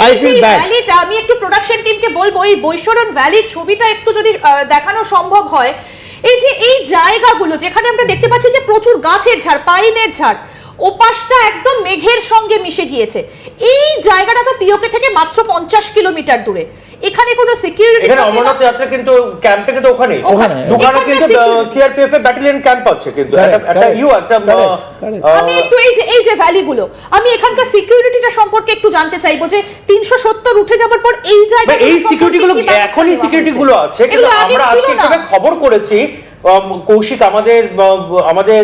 I feel bad ভ্যালিটা আমি একটু production টিমকে বলব এই বৈশরণ ভ্যালির ছবিটা একটু যদি দেখানো সম্ভব হয় এই যে এই জায়গাগুলো যেখানে আমরা দেখতে পাচ্ছি যে প্রচুর গাছের ঝাড় পাইনের ঝাড় ওপাশটা একদম মেঘের সঙ্গে মিশে গিয়েছে। এই জায়গাটা তো পিওকে থেকে মাত্র পঞ্চাশ কিলোমিটার দূরে। এখানে কোনো সিকিউরিটি এখানে অমরনাথ যাত্রা কিন্তু ক্যাম্পটা কিন্তু ওখানে। দোকানে এখানে কিন্তু সিআরপিএফ এর ব্যাটালিয়ন ক্যাম্প আছে কিন্তু। একটা- ইউ একটা. আহ, আমি একটু এই যে এই যে ভ্যালি গুলো আমি এখানকার সিকিউরিটিটা সম্পর্কে একটু জানতে চাইব যে তিনশো সত্তর উঠে যাওয়ার পর এই জায়গা এই সিকিউরিটি গুলো এখনই সিকিউরিটি গুলো আছে কিন্তু আমরা আজকে খবর করেছি কৌশিক আমাদের আমাদের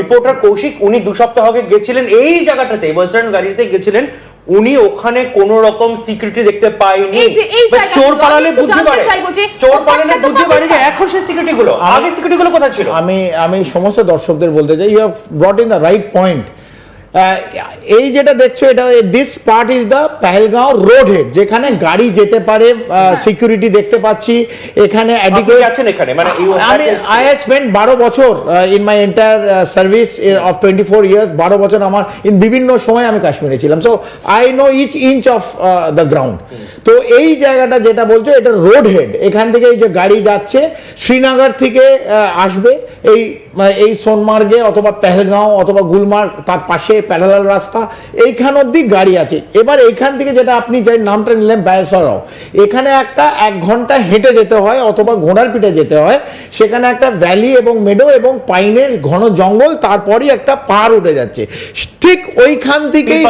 রিপোর্টার কৌশিক উনি দু সপ্তাহ আগে গেছিলেন এই জায়গাটাতে ওয়েস্টার্ন গাড়িতে গেছিলেন। উনি ওখানে কোন রকম সিকিউরিটি দেখতে পাইনি এই যে এই But জায়গাগুলো, চোর পালালে বুঝতে যে চোর পালালে বুঝতে বুদ্ধি বাড়ে যে এখন সে সিকিউরিটি গুলো? আগে সিকিউরিটি গুলো কোথায় ছিল? আমি আমি সমস্ত দর্শকদের বলতে চাই you have brought in the right point এই যেটা দেখছ এটা this part is the Pahalgam road head যেখানে গাড়ি যেতে পারে সিকিউরিটি দেখতে পাচ্ছি। এখানে আছেন এখানে? মানে আমি আই হ্যাভ স্পেন্ড বারো বছর in my entire service of twenty four years বারো বছর আমার ইন বিভিন্ন সময় আমি কাশ্মীরে ছিলাম। So I know each inch of the ground তো এই জায়গাটা যেটা বলছো এটা রোড হেড এখান থেকে এই যে গাড়ি যাচ্ছে শ্রীনগর থেকে আসবে। এই এই সোনমার্গে অথবা পেহেলগাঁও অথবা গুলমার্গ তার পাশে প্যারালাল রাস্তা, এইখান অবধি গাড়ি আছে। এবার এইখান থেকে যেটা আপনি যে নামটা নিলেন ব্যয়সরাও এখানে একটা এক ঘণ্টা হেঁটে যেতে হয় অথবা ঘোড়ার পিঠে যেতে হয়। সেখানে একটা ভ্যালি এবং মেডো এবং পাইনের ঘন জঙ্গল, তারপরই একটা পাহাড় উঠে যাচ্ছে। ঠিক ওইখান থেকেই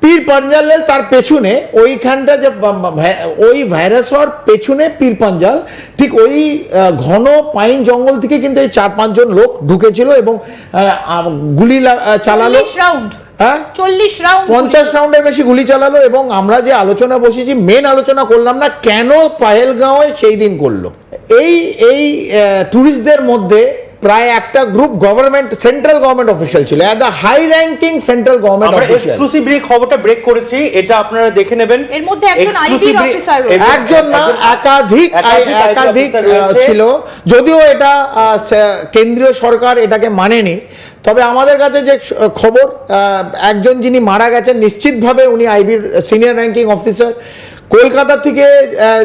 পীর পাঞ্জালের তার পেছনে ওইখানটা যে বা- বা- ভ্যা- ওই পেছনে পীর পাঞ্জাল ঠিক ওই ঘন পাইন জঙ্গল থেকে কিন্তু এই চার পাঁচজন লোক ঢুকেছিল এবং গুলি চালালো। রাউন্ড। হ্যাঁ? চল্লিশ রাউন্ড পঞ্চাশ রাউন্ডের বেশি গুলি চালালো এবং আমরা যে আলোচনা বসেছি মেন আলোচনা করলাম না কেন পাহেলগাঁওয়ে সেই দিন করল। এই এই ট্যুরিস্টদের মধ্যে প্রায় একটা group government central government official ছিল। At the high ranking central government আমরা অফিসিয়াল এক্সক্লুসিভলি খবরটা ব্রেক করেছি এটা আপনারা দেখে নেবেন। এর মধ্যে একজন officer রয়েছে। একজন- না একাধিক একাধিক। ছিল। যদিও এটা কেন্দ্রীয় সরকার এটাকে মানেনি। তবে আমাদের কাছে যে খবর আহ, একজন যিনি মারা গেছেন নিশ্চিতভাবে উনি আইবির সিনিয়র র্যাঙ্কিং অফিসার কলকাতা থেকে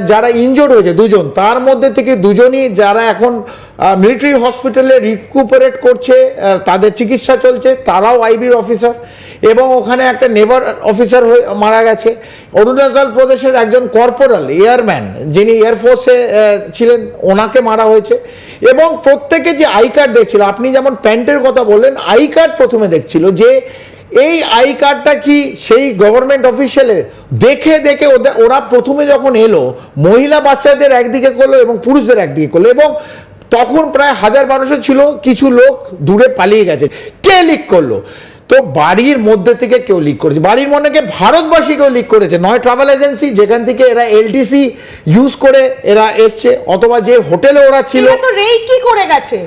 যারা ইনজোর্ড হয়েছে দুজন তার মধ্যে থেকে দুজনই যারা এখন মিলিটারি হসপিটালে রিকুপারেট করছে তাদের চিকিৎসা চলছে, তারাও আইবির অফিসার এবং ওখানে একটা নেভার অফিসার হয়ে মারা গেছে। অরুণাচল প্রদেশের একজন কর্পোরাল এয়ারম্যান যিনি এয়ারফোর্সে ছিলেন, ওনাকে মারা হয়েছে এবং প্রত্যেকে যে আই কার্ড দেখছিল, আপনি যেমন প্যান্টের কথা বললেন আই কার্ড প্রথমে দেখছিল যে এই আই কার্ডটা কি সেই গভর্নমেন্ট অফিসিয়ালে দেখে দেখে ওদের, ওরা প্রথমে যখন এলো, মহিলা বাচ্চাদের একদিকে করল এবং পুরুষদের একদিকে করল এবং তখন প্রায় হাজার বারোশো ছিল কিছু লোক দূরে পালিয়ে গেছে। কে লিক করল? তো বাড়ির মধ্যে থেকে কেউ লিক করেছে। বাড়ির থেকে ভারতবাসী কেউ লিক করেছে নয় ট্রাভেল এজেন্সি যেখান থেকে এরা এলটিসি ইউজ করে এরা এসছে অথবা যে হোটেলে ওরা ছিল। কি করে গেছে?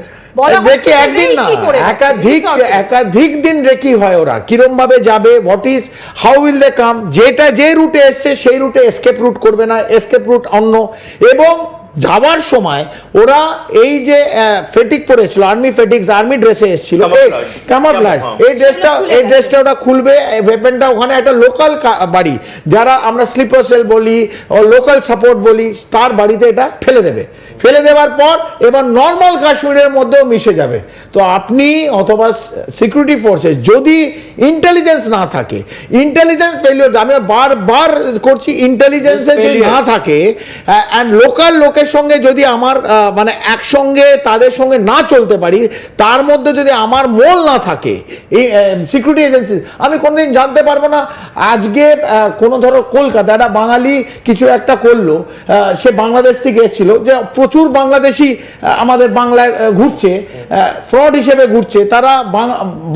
রেকি একদিন না একাধিক একাধিক দিন রেকি হয় ওরা। কিরম ভাবে যাবে what is how will they come যেটা যে রুটে এসছে সেই রুটে এসকেপ রুট করবে না এসকেপ রুট অন্য। এবং যাওয়ার সময় ওরা এই যে ফেটিক পরেছিল আর্মি ফেটিক্স আর্মি ড্রেসে এসেছিল. কামাফ্লাজ এই ড্রেসটা এই ড্রেসটা ওটা খুলবে ওয়েপেনটা ওখানে একটা লোকাল বাড়ি যারা আমরা স্লিপার সেল বলি ও লোকাল সাপোর্ট বলি তার বাড়িতে এটা ফেলে দেবে। ফেলে দেওয়ার পর এবার নর্মাল কাশ্মীরের মধ্যেও মিশে যাবে। তো আপনি অথবা সিকিউরিটি ফোর্সেস যদি ইন্টেলিজেন্স না থাকে ইন্টেলিজেন্স ফেলিওর আমি বারবার করছি ইন্টেলিজেন্সের যদি না থাকে অ্যান্ড লোকাল লোকের সঙ্গে যদি আমার মানে একসঙ্গে তাদের সঙ্গে না চলতে পারি তার মধ্যে যদি আমার মোল না থাকে এই সিকিউরিটি এজেন্সি আমি কোনোদিন জানতে পারব না। আজকে কোনো ধরো কলকাতা একটা বাঙালি কিছু একটা করল সে বাংলাদেশ থেকে এসেছিল যে প্রচুর বাংলাদেশি আমাদের বাংলায় ঘুরছে ফ্রড হিসেবে ঘুরছে তারা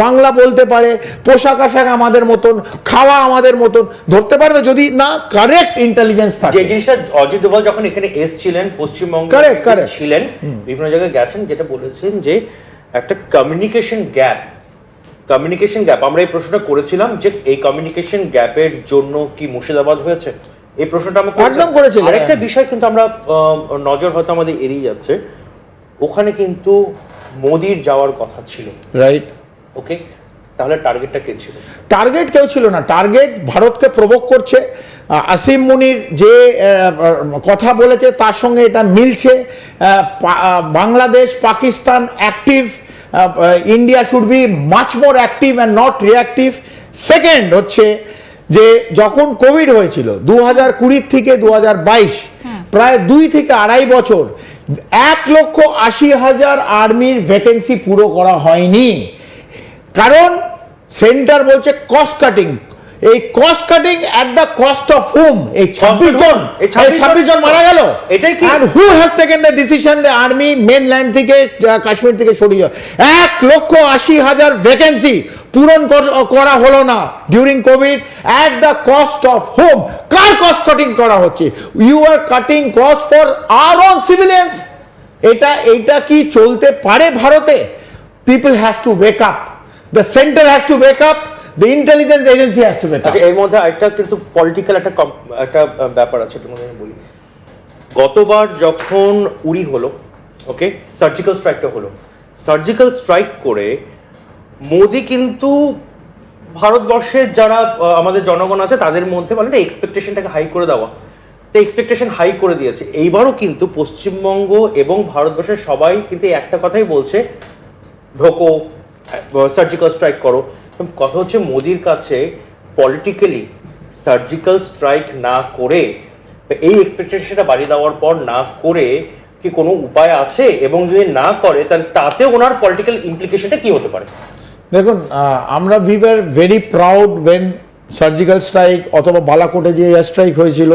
বাংলা বলতে পারে পোশাক আশাক আমাদের মতন খাওয়া আমাদের মতন ধরতে পারবে যদি না কারেক্ট ইন্টেলিজেন্স থাকে। যে জিনিসটা অজিত দোভাল যখন এখানে এসছিলেন পশ্চিমবঙ্গে. ছিলেন বিভিন্ন জায়গায় গেছেন যেটা বলেছেন যে একটা কমিউনিকেশন গ্যাপ কমিউনিকেশন গ্যাপ আমরা এই প্রশ্নটা করেছিলাম যে এই কমিউনিকেশন গ্যাপের জন্য কি মুর্শিদাবাদ হয়েছে? এই প্রশ্নটা আমরা একদম করেছিলেন। একটা বিষয় কিন্তু আমরা নজর হয়তো আমাদের এড়িয়ে যাচ্ছে ওখানে কিন্তু মোদির যাওয়ার কথা ছিল। রাইট ওকে তাহলে টার্গেটটা কে ছিল? টার্গেট কেউ ছিল না। টার্গেট ভারতকে প্রভোগ করছে। আসিম মুনির যে কথা বলেছে তার সঙ্গে এটা মিলছে। আহ, Bangladesh Pakistan active India should be much more active and not reactive second হচ্ছে যে যখন কোভিড হয়েছিল দু হাজার কুড়ির থেকে দু হাজার বাইশ প্রায় দুই থেকে আড়াই বছর এক লক্ষ আশি হাজার আর্মির ভ্যাকেন্সি পুরো করা হয়নি। কারণ সেন্টার বলছে কস্ট কাটিং এই cost cutting at the cost of hmm এই ছাব্বিশ জন। এই এই 26 ছাব্বিশ জন মারা গেল। এটাই কি? And who has taken the decision? The army mainland থেকে কাশ্মীর থেকে সরিয়ে এক লক্ষ আশি হাজার ভ্যাকেন্সি পূরণ কর- করা হলো না during COVID at the cost of home car cost cutting করা হচ্ছে? You are cutting cost for or on civilians এটা এইটা কি চলতে পারে ভারতে? People has to wake up the centre has to wake up the intelligence agency has to wake up এর মধ্যে একটা কিন্তু পলিটিক্যাল একটা একটা ব্যাপার আছে তোমাকে আমি বলি। গতবার যখন উড়ি হলো ওকে সার্জিক্যাল স্ট্রাইকটা হলো সার্জিক্যাল স্ট্রাইক করে মোদি কিন্তু ভারতবর্ষের যারা আমাদের জনগণ আছে তাদের মধ্যে মানে এক্সপেকটেশনটাকে হাই করে দেওয়া। তো এক্সপেকটেশন হাই করে দিয়েছে। এইবারও কিন্তু পশ্চিমবঙ্গ এবং ভারতবর্ষের সবাই কিন্তু একটা কথাই বলছে ঢোকো সার্জিক্যাল স্ট্রাইক করো। কথা হচ্ছে মোদির কাছে পলিটিক্যালি সার্জিক্যাল স্ট্রাইক না করে এই এক্সপেকটেশনটা বাড়িয়ে দেওয়ার পর না করে কি কোনো উপায় আছে? এবং যদি না করে, তাহলে তাতে ওনার পলিটিক্যাল ইমপ্লিকেশনটা কি হতে পারে? দেখুন আমরা we were very proud when surgical strike অথবা বালাকোটে যে এয়ার স্ট্রাইক হয়েছিল।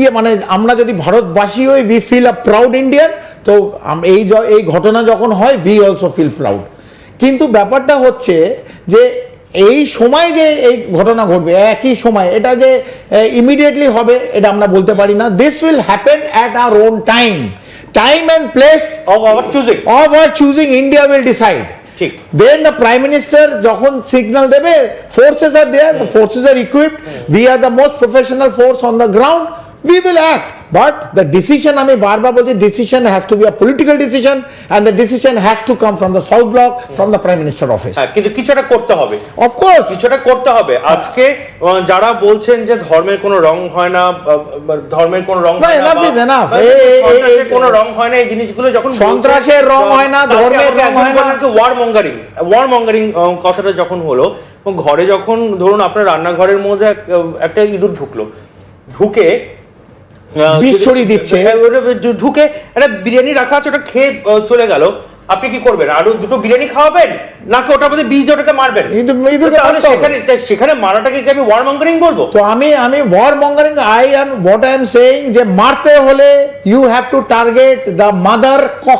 ইয়ে মানে আমরা যদি ভারতবাসী হই we feel a proud Indian তো এই এই ঘটনা যখন হয় উই অলসো ফিল প্রাউড কিন্তু ব্যাপারটা হচ্ছে যে এই সময় যে এই ঘটনা ঘটবে একই সময় এটা যে ইমিডিয়েটলি হবে এটা আমরা বলতে পারি না। This will happen at our own time time and place of our choosing of our choosing India will decide then the prime minister যখন সিগনাল দেবে forces are their forces are equipped we are the most professional force on the ground we will act But the decision আমি বারবার বলছি decision has to be a political decision and the decision has to come from the South Bloc, from the Prime Minister office. হ্যাঁ কিন্তু কিছুটা করতে হবে। Of course, কিছুটা করতে হবে। আজকে যারা বলছেন যে ধর্মের কোনো রং হয় না ধর্মের কোনো রং হয় না এই- সন্ত্রাসের এই- কোনো রং হয় না এই জিনিসগুলো যখন সন্ত্রাসের রং হয় না, ধর্মের রং হয় না। ওয়ার মঙ্গারিং ওয়ার মঙ্গারিং কথাটা যখন হলো ঘরে যখন ধরুন আপনার রান্নাঘরের মধ্যে একটা ইঁদুর ঢুকলো। ঢুকে বিষ ছড়িয়ে দিচ্ছে। ঢুকে একটা বিরিয়ানি রাখা আছে ওটা খেয়ে চলে গেল। আপনি কি করবেন? আরও দুটো বিরিয়ানি খাওয়াবেন? নাকি ওটার মধ্যে বিষ দিয়ে ওটাকে মারবেন? সেখানে সেখানে মারাটাকে কি আমি ওয়ার মঙ্গারিং বলব? তো আমি আমি war mongering I am what I am saying যে মারতে হলে you have to target the mother cock